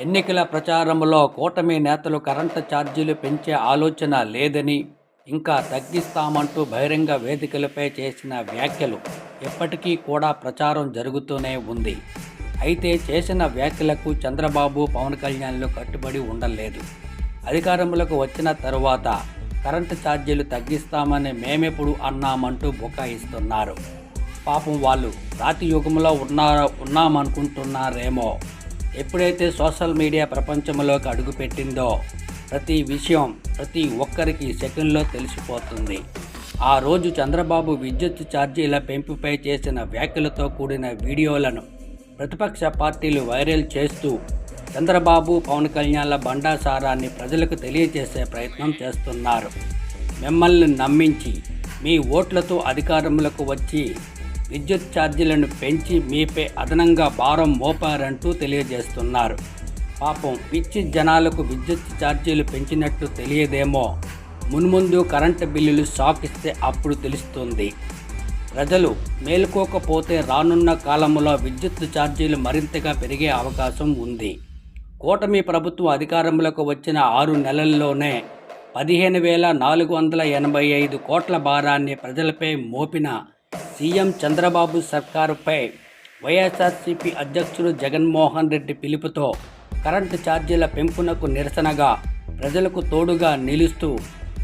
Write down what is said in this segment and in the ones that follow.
ఎన్నికల ప్రచారంలో కూటమి నేతలు కరెంటు ఛార్జీలు పెంచే ఆలోచన లేదని ఇంకా తగ్గిస్తామంటూ బహిరంగ వేదికలపై చేసిన వ్యాఖ్యలు ఎప్పటికీ కూడా ప్రచారం జరుగుతూనే ఉంది. అయితే చేసిన వ్యాఖ్యలకు చంద్రబాబు పవన్ కళ్యాణ్లు కట్టుబడి ఉండలేదు. అధికారంలోకి వచ్చిన తరువాత కరెంటు ఛార్జీలు తగ్గిస్తామని మేమెప్పుడు అన్నామంటూ బుకాయిస్తున్నారు. పాపం వాళ్ళు రాతి యుగంలో ఉన్నా ఉన్నామనుకుంటున్నారేమో. ఎప్పుడైతే సోషల్ మీడియా ప్రపంచంలోకి అడుగుపెట్టిందో ప్రతి విషయం ప్రతి ఒక్కరికి సెకండ్లో తెలిసిపోతుంది. ఆ రోజు చంద్రబాబు విద్యుత్ ఛార్జీల పెంపుపై చేసిన వ్యాఖ్యలతో కూడిన వీడియోలను ప్రతిపక్ష పార్టీలు వైరల్ చేస్తూ చంద్రబాబు పవన్ కళ్యాణ్ల బండాసారాన్ని ప్రజలకు తెలియజేసే ప్రయత్నం చేస్తున్నారు. మిమ్మల్ని నమ్మించి మీ ఓట్లతో అధికారంలోకి వచ్చి విద్యుత్ ఛార్జీలను పెంచి మీపై అదనంగా భారం మోపారంటూ తెలియజేస్తున్నారు. పాపం పిచ్చి జనాలకు విద్యుత్ ఛార్జీలు పెంచినట్టు తెలియదేమో. మున్ముందు కరెంటు బిల్లులు షాక్ ఇస్తే అప్పుడు తెలుస్తుంది. ప్రజలు మేలుకోకపోతే రానున్న కాలంలో విద్యుత్ ఛార్జీలు మరింతగా పెరిగే అవకాశం ఉంది. కూటమి ప్రభుత్వం అధికారంలోకి వచ్చిన ఆరు నెలల్లోనే పదిహేను వేల నాలుగు వందల ఎనభై ఐదు కోట్ల భారాన్ని ప్రజలపై మోపిన సీఎం చంద్రబాబు సర్కారుపై వైఎస్ఆర్సీపీ అధ్యక్షుడు జగన్మోహన్ రెడ్డి పిలుపుతో కరెంటు ఛార్జీల పెంపునకు నిరసనగా ప్రజలకు తోడుగా నిలుస్తూ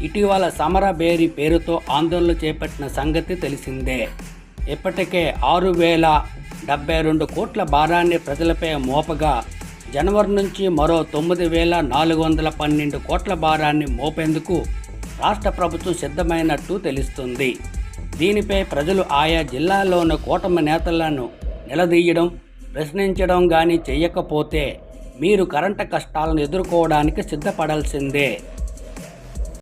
ఇటీవల సమరబేరి పేరుతో ఆందోళన చేపట్టిన సంగతి తెలిసిందే. ఇప్పటికే ఆరు వేల డెబ్బై రెండు కోట్ల భారాన్ని ప్రజలపై మోపగా జనవరి నుంచి మరో తొమ్మిది వేల నాలుగు వందల పన్నెండు కోట్ల భారాన్ని మోపేందుకు రాష్ట్ర ప్రభుత్వం సిద్ధమైనట్టు తెలుస్తుంది. దీనిపై ప్రజలు ఆయా జిల్లాల్లోని కూటమి నేతలను నిలదీయడం ప్రశ్నించడం కానీ చేయకపోతే మీరు కరెంటు కష్టాలను ఎదుర్కోవడానికి సిద్ధపడాల్సిందే.